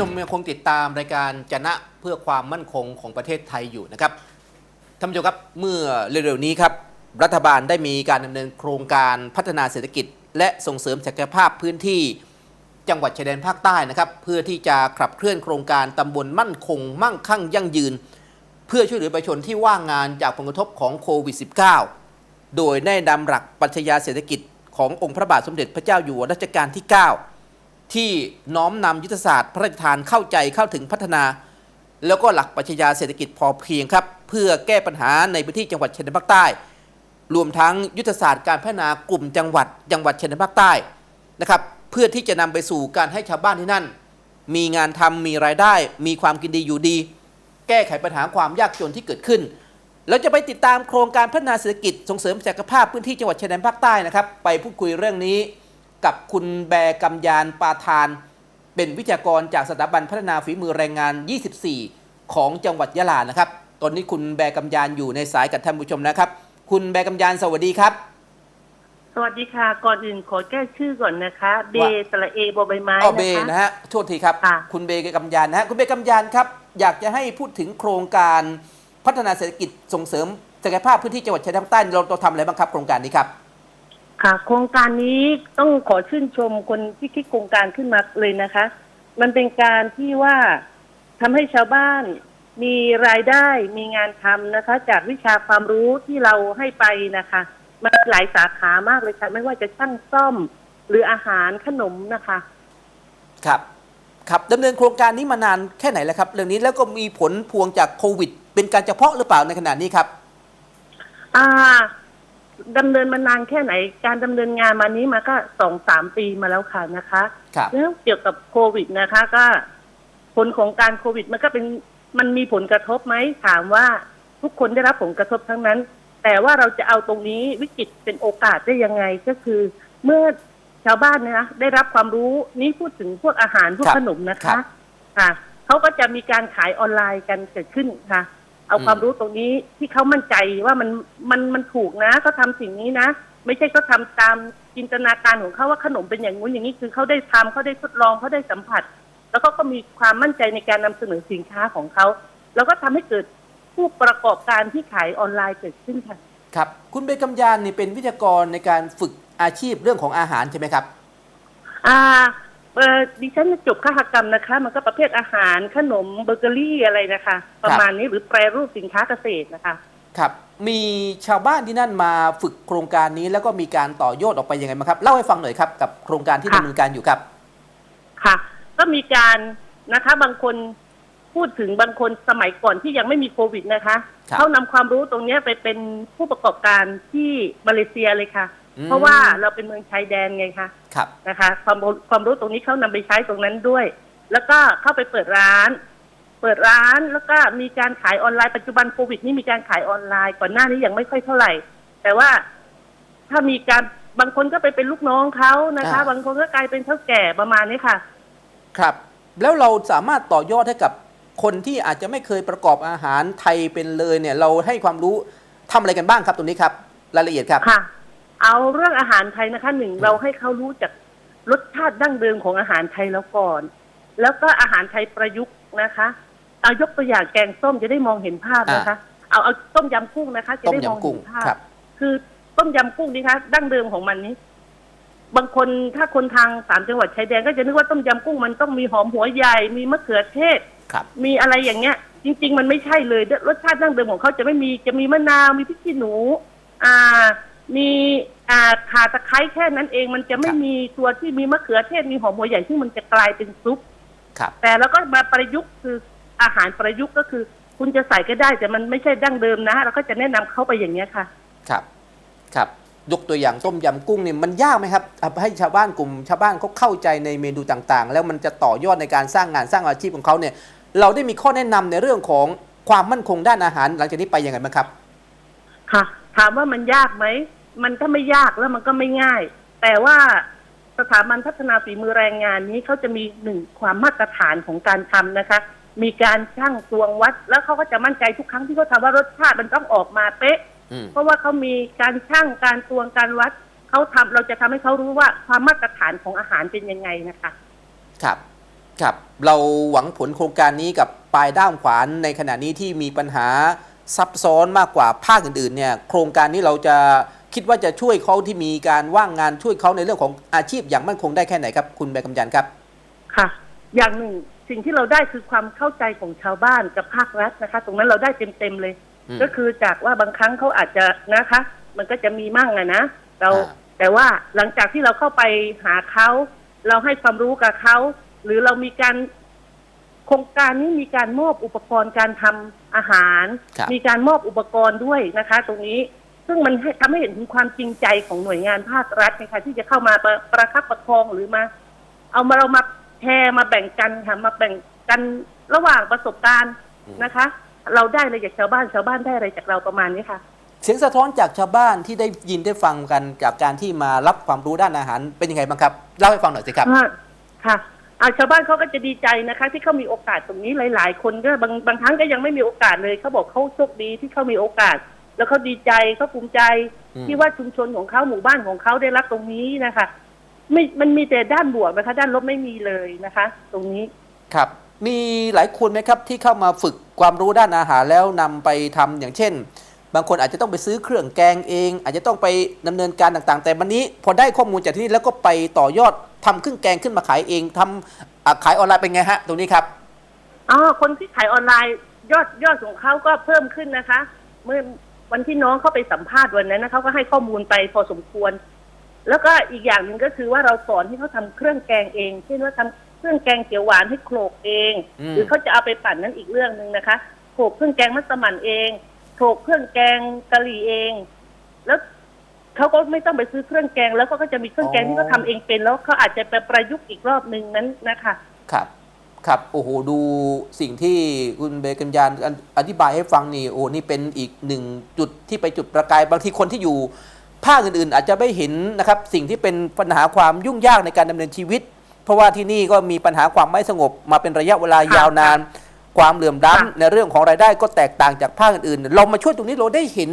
ชมยังคงติดตามรายการจนะเพื่อความมั่นคงของประเทศไทยอยู่นะครับท่านผู้ชมครับเมื่อเร็วๆนี้ครับรัฐบาลได้มีการดำเนินโครงการพัฒนาเศรษฐกิจ และส่งเสริมศักยภาพพื้นที่จังหวัดชายแดนภาคใต้นะครับ เพื่อที่จะขับเคลื่อนโครงการตำบลมั่นคง มั่งคั่งยั่งยืน เพื่อช่วยเหลือประชาชนที่ว่างงานจากผลกระทบของโควิด -19 โดยได้นำหลักปรัชญาเศรษฐกิจขององค์พระบาทสมเด็จพระเจ้าอยู่หัวรัชกาลที่ 9 ที่น้อมนำยุทธศาสตร์พระราชทานเข้าใจเข้าถึงพัฒนา แล้วก็หลักปัชญาเศรษฐกิจพอเพียงครับ เพื่อแก้ปัญหาในพื้นที่จังหวัดชายแดนภาคใต้ รวมทั้งยุทธศาสตร์การพัฒนากลุ่มจังหวัดจังหวัดชายแดนภาคใต้นะครับเพื่อที่จะนำไปสู่การให้ชาวบ้านที่นั่น มีงานทำมีรายได้ มีความกินดีอยู่ดี แก้ไขปัญหาความยากจนที่เกิดขึ้นเราจะไปติดตามโครงการพัฒนาเศรษฐกิจส่งเสริมศักยภาพพื้นที่จังหวัดชายแดนภาคใต้นะครับ ไปพูดคุยเรื่องนี้ กับคุณแบร์กำยานปาทาน เป็นวิทยากรจากสถาบันพัฒนาฝีมือแรงงาน 24 ของจังหวัดยะลานะครับ ตอนนี้คุณแบร์กำยานอยู่ในสายกับท่านผู้ชมนะครับ คุณแบร์กำยานสวัสดีครับสวัสดีค่ะ ก่อนอื่นขอแก้ชื่อก่อนนะคะ เบว่าสระเอบอใบไม้อ๋อเบนะคะนะฮะโทษทีครับค่ะคุณเบกำยานนะฮะคุณเบกำยานครับ อยากจะให้พูดถึงโครงการพัฒนาเศรษฐกิจส่งเสริมศักยภาพพื้นที่จังหวัดชายแดนภาคใต้เราเราทำอะไรบ้างครับโครงการนี้ครับ ค่ะ โครงการนี้ต้องขอชื่นชมคนที่คิดโครงการขึ้นมาเลยนะคะ มันเป็นการที่ว่าทำให้ชาวบ้านมีรายได้มีงานทำนะคะ จากวิชาความรู้ที่เราให้ไปนะคะมันหลายสาขามากเลยค่ะ ไม่ว่าจะช่างซ่อมหรืออาหารขนมนะคะ ครับครับดำเนินโครงการนี้มานานแค่ไหนแล้วครับ เรื่องนี้แล้วก็มีผลพวงจากโควิด เป็นการเฉพาะหรือเปล่าในขณะนี้ครับ อ่า ดำเนินมานานแค่ไหน การดำเนินงานมานี้มาก็สองสามปีมาแล้วค่ะนะคะครับ เรื่องเกี่ยวกับโควิดนะคะ ก็ ผลของการโควิด มันก็เป็นมันมีผลกระทบไหมถามว่าทุกคนได้รับผลกระทบทั้งนั้น แต่ว่าเราจะเอาตรงนี้วิกฤตเป็นโอกาสได้ยังไงก็คือ เมื่อชาวบ้านเนยนะได้รับความรู้นี่พูดถึงพวกอาหารพวกครับขนมนะครัคะ บ ค่ะเขาก็จะมีการขายออนไลน์กันเกิดขึ้นค่ะ เอาอืมความรู้ตรงนี้ที่เขามั่นใจว่ามันมันมันถูกนะเขาทำสิ่งนี้นะ ไม่ใช่เขาทำตามจินตนาการของเขาว่าขนมเป็นอย่างงู้นอย่างนี้คือเขาได้ทำเขาได้ทดลองเขาได้สัมผัส แล้วเขาก็มีความมั่นใจในการนำเสนอสินค้าของเขาแล้วก็ทำให้เกิดผู้ประกอบการที่ขายออนไลน์เกิดขึ้นค่ะครับ คุณเบกำยานนี่เป็นวิทยากรในการฝึกอาชีพเรื่องของอาหารใช่ไหมครับ อ่า เอ่อดิฉันจบคหกรรมนะคะ มันก็ประเภทอาหารขนมเบเกอรี่อะไรนะคะ ประมาณนี้หรือแปรรูปสินค้าเกษตรนะคะครับมีชาวบ้านที่นั่นมาฝึกโครงการนี้แล้วก็มีการต่อยอดออกไปยังไงบ้างครับ เล่าให้ฟังหน่อยครับกับโครงการที่ค่ะดำเนินการอยู่ครับ ค่ะ ก็มีการนะคะ บางคนพูดถึงบางคนสมัยก่อนที่ยังไม่มีโควิดนะคะครับเขานำความรู้ตรงเนี้ยไปเป็นผู้ประกอบการที่มาเลเซียเลยค่ะอืม เพราะว่าเราเป็นเมืองชายแดนไงคะครับนะคะ ความรู้ความรู้ตรงนี้เขานำไปใช้ตรงนั้นด้วย แล้วก็เข้าไปเปิดร้าน เปิดร้านแล้วก็มีการขายออนไลน์ปัจจุบันโควิดนี่มีการขายออนไลน์ก่อนหน้านี้ยังไม่ค่อยเท่าไหร่ แต่ว่าถ้ามีการบางคนก็ไปเป็นลูกน้องเขานะคะอ่าบางคนก็กลายเป็นเท่าแก่ประมาณนี้ค่ะ ครับ แล้วเราสามารถต่อยอดให้กับคนที่อาจจะไม่เคยประกอบอาหารไทยเป็นเลยเนี่ย เราให้ความรู้ทำอะไรกันบ้างครับตรงนี้ครับ รายละเอียดครับค่ะ เอาเรื่องอาหารไทยนะคะหนึ่งเราให้เขารู้จักรสชาติดั้งเดิมของอาหารไทยแล้วก่อน แล้วก็อาหารไทยประยุกต์นะคะเอายกตัวอย่างแกงส้มจะได้มองเห็นภาพนะคะ เอาเอาต้มยำกุ้งนะคะ จะต้มได้มองยำกุ้เห็งนภาพครับคือต้มยำกุ้งนี่คะดั้งเดิมของมันนี้ บางคนถ้าคนทางสามจังหวัดชายแดนก็จะนึกว่าต้มยำกุ้งมันต้องมีหอมหัวใหญ่ มีมะเขือเทศครับมีอะไรอย่างเงี้ย จริง ๆ มันไม่ใช่เลยรสชาติดั้งเดิมของเขาจะไม่มีจะมีมะนาวมีพริกขี้หนู อ่า มีอ่าข่าตะไคร้แค่นั้นเอง มันจะไม่ครับมีตัวที่มีมะเขือเทศมีหอมหัวใหญ่ที่มันจะกลายเป็นซุปครับแต่แล้วก็มาประยุกต์คืออาหารประยุกต์ก็คือ คุณจะใส่ก็ได้แต่มันไม่ใช่ดั้งเดิมนะเราก็จะแนะนำเข้าไปอย่างเงี้ยค่ะ ครับครับยกตัวอย่างต้มยำกุ้งเนี่ยมันยากไหมครับอะให้ชาวบ้านกลุ่มชาวบ้านเขาเข้าใจในเมนูต่างๆ แล้วมันจะต่อยอดในการสร้างงานสร้างอาชีพของเขาเนี่ย เราได้มีข้อแนะนำในเรื่องของความมั่นคงด้านอาหาร หลังจากนี้ไปยังไงบ้างครับ ค่ะ ถามว่ามันยากไหม มันก็ไม่ยากแล้วมันก็ไม่ง่าย แต่ว่าสถาบันพัฒนาฝีมือแรงงานนี้เขาจะมีหนึ่งความมาตรฐานของการทำนะคะ มีการชั่งตวงวัด แล้วเขาก็จะมั่นใจทุกครั้งที่เขาทำว่ารสชาติมันต้องออกมาเป๊ะอืมเพราะว่าเขามีการชั่งการตวงการวัดเขาทำเราจะทำให้เขารู้ว่าความมาตรฐานของอาหารเป็นยังไงนะคะ ครับครับ เราหวังผลโครงการนี้กับปลายด้ามขวานในขณะนี้ที่มีปัญหาซับซ้อนมากกว่าภาคอื่นๆเนี่ย โครงการนี้เราจะ คิดว่าจะช่วยเขาที่มีการว่างงานช่วยเขาในเรื่องของอาชีพอย่างมั่นคงได้แค่ไหนครับ คุณใบกำยันครับ ค่ะ อย่างหนึ่งสิ่งที่เราได้คือความเข้าใจของชาวบ้านกับภาครัฐนะคะ ตรงนั้นเราได้เต็มๆเลยอืมก็คือจากว่าบางครั้งเขาอาจจะนะคะ มันก็จะมีมั่งอะนะเราอ่าแต่ว่าหลังจากที่เราเข้าไปหาเขาเราให้ความรู้กับเขาหรือเรามีการโครงการนี้มีการมอบอุปกรณ์การทำอาหารครับมีการมอบอุปกรณ์ด้วยนะคะ ตรงนี้ ซึ่งมันให้ทำให้เห็นถึงความจริงใจของหน่วยงานภาครัฐนะคะที่จะเข้ามาประประคับประคองหรือมา เอามาเรามาแชร์มาแบ่งกันค่ะมาแบ่งกันระหว่างประสบการณ์อืมนะคะ เราได้อะไรจากชาวบ้านชาวบ้านได้อะไรจากเราประมาณนี้ค่ะ เสียงสะท้อนจากชาวบ้านที่ได้ยินได้ฟังกันจากการที่มารับความรู้ด้านอาหารเป็นยังไงบ้างครับเล่าให้ฟังหน่อยสิครับค่ะค่ะอ่าชาวบ้านเขาก็จะดีใจนะคะ ที่เขามีโอกาสตรงนี้หลาย ๆ คนก็บางบางครั้งก็ยังไม่มีโอกาสเลยเขาบอกเขาโชคดีที่เขามีโอกาส แล้วเขาดีใจเขาภูมิใจอืมที่ว่าชุมชนของเขาหมู่บ้านของเขาได้รับตรงนี้นะคะไม่มันมีแต่ด้านบวกนะคะ ด้านลบไม่มีเลยนะคะ ตรงนี้ครับ มีหลายคนไหมครับที่เข้ามาฝึกความรู้ด้านอาหารแล้วนำไปทำอย่างเช่น บางคนอาจจะต้องไปซื้อเครื่องแกงเอง อาจจะต้องไปดำเนินการต่างๆ แต่วันนี้พอได้ข้อมูลจากที่นี่แล้วก็ไปต่อยอดทำเครื่องแกงขึ้นมาขายเองทำอะขายออนไลน์เป็นไงฮะ ตรงนี้ครับอ๋อคนที่ขายออนไลน์ยอดยอดของเขาก็เพิ่มขึ้นนะคะ เมื่อ วันที่น้องเข้าไปสัมภาษณ์วันนั้นนะเขาก็ให้ข้อมูลไปพอสมควร แล้วก็อีกอย่างหนึ่งก็คือว่าเราสอนให้เขาทำเครื่องแกงเองเช่นว่าทำเครื่องแกงเขียวหวานให้โขลกเองอืมหรือเขาจะเอาไปปั่นนั้นอีกเรื่องหนึ่งนะคะโขลกเครื่องแกงมัสมั่นเองโขลกเครื่องแกงกะหรี่เอง แล้วเขาก็ไม่ต้องไปซื้อเครื่องแกง แล้วก็จะมีเครื่องแกงที่เขาทำเองเป็น แล้วเขาอาจจะไปประยุกต์อีกรอบหนึ่งนั้นนะคะ ครับ ครับโอ้โหดูสิ่งที่คุณเบกัญญาณอธิบายให้ฟังนี่โอ้นี่เป็นอีกหนึ่งจุดที่ไปจุดประกายบางทีคนที่อยู่ภาคอื่นๆ อาจจะไม่เห็นนะครับสิ่งที่เป็นปัญหาความยุ่งยากในการดำเนินชีวิต เพราะว่าที่นี่ก็มีปัญหาความไม่สงบมาเป็นระยะเวลายาวนาน ความเหลื่อมล้ำในเรื่องของรายได้ก็แตกต่างจากภาคอื่นๆ เรามาช่วยตรงนี้เราได้เห็น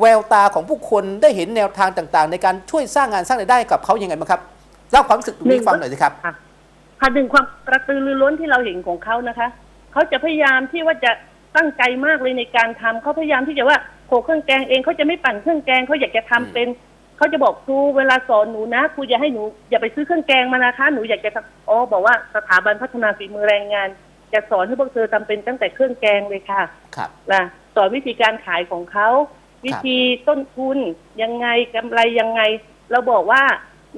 แววตาของผู้คนได้เห็นแนวทางต่างๆ ในการช่วยสร้างงานสร้างรายได้กับเขายังไงบ้างครับเล่าความรู้สึกตรงนี้ฟังหน่อยสิครับ ค่ะค่ะหนึ่งความกระตือรือร้นที่เราเห็นของเขานะคะเขาจะพยายามที่ว่าจะตั้งใจมากเลยในการทำเขาพยายามที่จะว่าโขลกเครื่องแกงเองเขาจะไม่ปั่นเครื่องแกงเขาอยากจะทำเป็นเขาจะบอกครูเวลาสอนหนูนะครูอย่าให้หนูอย่าไปซื้อเครื่องแกงมานะคะ หนูอยากจะทำอ๋อบอกว่าสถาบันพัฒนาฝีมือแรงงานจะสอนให้พวกเธอทำเป็นตั้งแต่เครื่องแกงเลยค่ะครับนะสอนวิธีการขายของเขาวิธีต้นทุนยังไงกำไรยังไง เราบอกว่า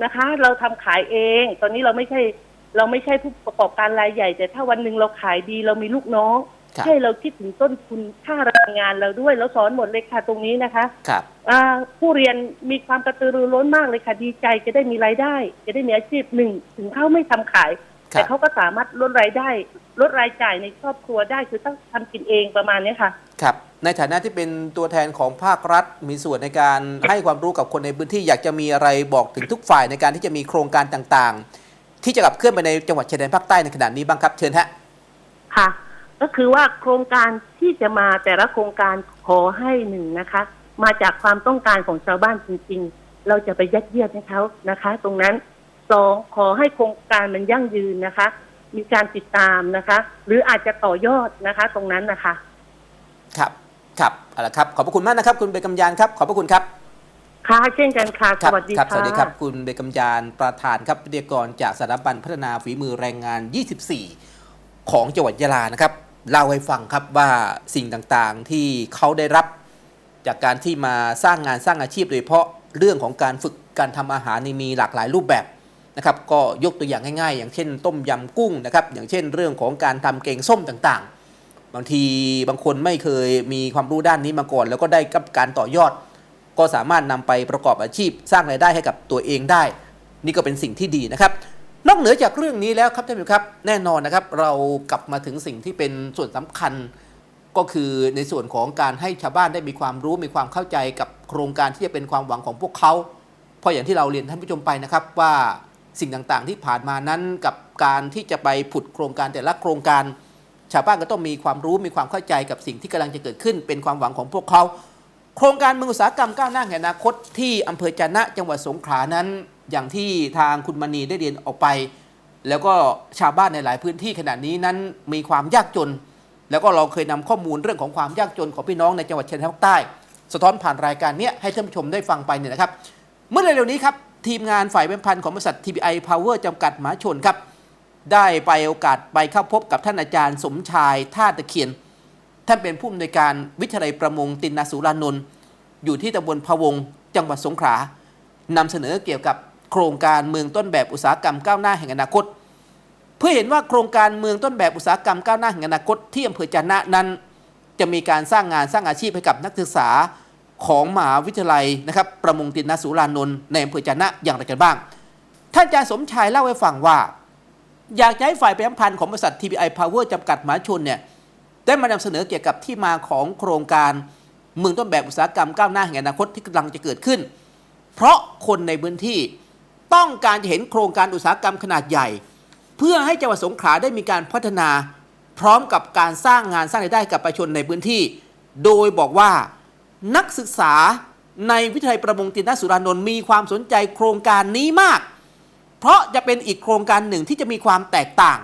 นะคะ เราทำขายเอง ตอนนี้เราไม่ใช่ เราไม่ใช่ผู้ประกอบการรายใหญ่ แต่ถ้าวันหนึ่งเราขายดีเรามีลูกน้องครับ ให้เราคิดถึงต้นทุนค่าแรงงานเราด้วยเราสอนหมดเลยค่ะตรงนี้นะคะครับ อ่าผู้เรียนมีความกระตือรือร้นมากเลยค่ะ ดีใจจะได้มีรายได้ จะได้มีอาชีพหนึ่งถึงเขาไม่ทำขาย ครับ แต่เขาก็สามารถลดรายได้ ลดรายจ่ายในครอบครัวได้คือต้องทำกินเองประมาณนี้ค่ะ ครับ ในฐานะที่เป็นตัวแทนของภาครัฐ มีส่วนในการให้ความรู้กับคนในพื้นที่อยากจะมีอะไรบอกถึงทุกฝ่ายในการที่จะมีโครงการต่างๆ ที่จะขับเคลื่อนไปในจังหวัดชายแดนภาคใต้ในขณะนี้บ้างครับเชิญฮะค่ะ ก็คือว่าโครงการที่จะมาแต่ละโครงการขอให้หนึ่งนะคะ มาจากความต้องการของชาวบ้านจริง ๆ เราจะไปยัดเยียดให้เขานะคะ ตรงนั้นสองขอให้โครงการมันยั่งยืนนะคะ มีการติดตามนะคะ หรืออาจจะต่อยอดนะคะ ตรงนั้นนะคะ ครับ ครับเอาละครับ ขอบพระคุณมากนะครับ คุณเบกำยานครับ ขอบพระคุณครับ ค่ะเช่นกันค่ะคสรัวัสดีครับค่ะ สวัสดีครับ คุณเบกำยานประธานครับวิทยากรจากสถาบันพัฒนาฝีมือแรงงาน 24 ของจังหวัดยะลานะครับเล่าให้ฟังครับว่าสิ่งต่างๆที่เขาได้รับจากการที่มาสร้างงานสร้างอาชีพโดยเฉพาะเรื่องของการฝึกการทำอาหารนี่มีหลากหลายรูปแบบนะครับ ก็ยกตัวอย่างง่ายๆ อย่างเช่น ต้มยำกุ้งนะครับ อย่างเช่น เรื่องของการทำเกงส้มต่างๆ บางทีบางคนไม่เคยมีความรู้ด้านนี้มาก่อน แล้วก็ได้กับการต่อยอด ก็สามารถนำไปประกอบอาชีพ สร้างรายได้ให้กับตัวเองได้ นี่ก็เป็นสิ่งที่ดีนะครับ นอกเหนือจากเรื่องนี้แล้วครับท่านผู้ชมครับ แน่นอนนะครับ เรากลับมาถึงสิ่งที่เป็นส่วนสำคัญ ก็คือในส่วนของการให้ชาวบ้านได้มีความรู้มีความเข้าใจกับโครงการที่จะเป็นความหวังของพวกเขาเพราะอย่างที่เราเรียนท่านผู้ชมไปนะครับว่าสิ่งต่างๆที่ผ่านมานั้นกับการที่จะไปผุดโครงการแต่ละโครงการ ชาวบ้านก็ต้องมีความรู้มีความเข้าใจกับสิ่งที่กำลังจะเกิดขึ้น เป็นความหวังของพวกเขา โครงการเมืองอุตสาหกรรมก้าวหน้าแห่งอนาคตที่อำเภอจะนะจังหวัดสงขลานั้น อย่างที่ทางคุณมณีได้เรียนออกไป แล้วก็ชาวบ้านในหลายพื้นที่ขณะนี้นั้นมีความยากจน แล้วก็เราเคยนำข้อมูลเรื่องของความยากจนของพี่น้องในจังหวัดชายแดนภาคใต้ สะท้อนผ่านรายการนี้ให้ท่านผู้ชมได้ฟังไปเนี่ยนะครับ เมื่อเร็วๆนี้ครับทีมงานฝ่ายเว็บพันธ์ของบริษัท TBI Power จำกัดมหาชนครับ ได้ไปโอกาสไปเข้าพบกับท่านอาจารย์สมชายท่าตะเคียน ท่านเป็นผู้อำนวยการวิทยาลัยประมงตินนาสุรานนท์อยู่ที่ตำบลพะวง จังหวัดสงขลานำเสนอเกี่ยวกับโครงการเมืองต้นแบบอุตสาหกรรมก้าวหน้าแห่งอนาคต เพื่อเห็นว่าโครงการเมืองต้นแบบอุตสาหกรรมก้าวหน้าแห่งอนาคตที่อำเภอจนะนั้น จะมีการสร้างงานสร้างอาชีพให้กับนักศึกษาของมหาวิทยาลัยนะครับประมงตินนาสุรานนท์ในอำเภอจนะอย่างไรกันบ้าง ท่านอาจารย์สมชายเล่าให้ฟังว่า อยากจะให้ฝ่ายประชาสัมพันธ์ของบริษัท TBI Power จำกัดมหาชนเนี่ย ได้มานำเสนอเกี่ยวกับที่มาของโครงการเมืองต้นแบบอุตสาหกรรมก้าวหน้าแห่งอนาคตที่กำลังจะเกิดขึ้น เพราะคนในพื้นที่ต้องการจะเห็นโครงการอุตสาหกรรมขนาดใหญ่ เพื่อให้จังหวัดสงขลาได้มีการพัฒนา พร้อมกับการสร้างงานสร้างรายได้กับประชาชนในพื้นที่ โดยบอกว่านักศึกษาในวิทยาลัยประมงตินนสุรานนท์มีความสนใจโครงการนี้มาก เพราะจะเป็นอีกโครงการหนึ่งที่จะมีความแตกต่าง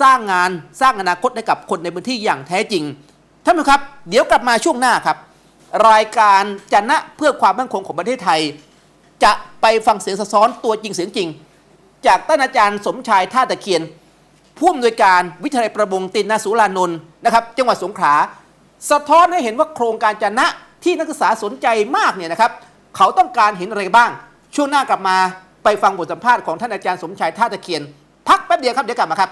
สร้างงานสร้างอนาคตให้กับคนในพื้นที่อย่างแท้จริงท่านผู้ชมครับ เดี๋ยวกลับมาช่วงหน้าครับ รายการจันะเพื่อความมั่นคงของประเทศไทย จะไปฟังเสียงสะท้อนตัวจริงเสียงจริง จากท่านอาจารย์สมชายท่าตะเคียนผู้อำนวยการวิทยาลัยประมงตินนาสุรานนท์นะครับจังหวัดสงขลาสะท้อนให้เห็นว่าโครงการจันนะที่นักศึกษาสนใจมากเนี่ยนะครับ เขาต้องการเห็นอะไรบ้าง ช่วงหน้ากลับมาไปฟังบทสัมภาษณ์ของท่านอาจารย์สมชายท่าตะเคียน พักแป๊บเดียวครับเดี๋ยวกลับมาครับ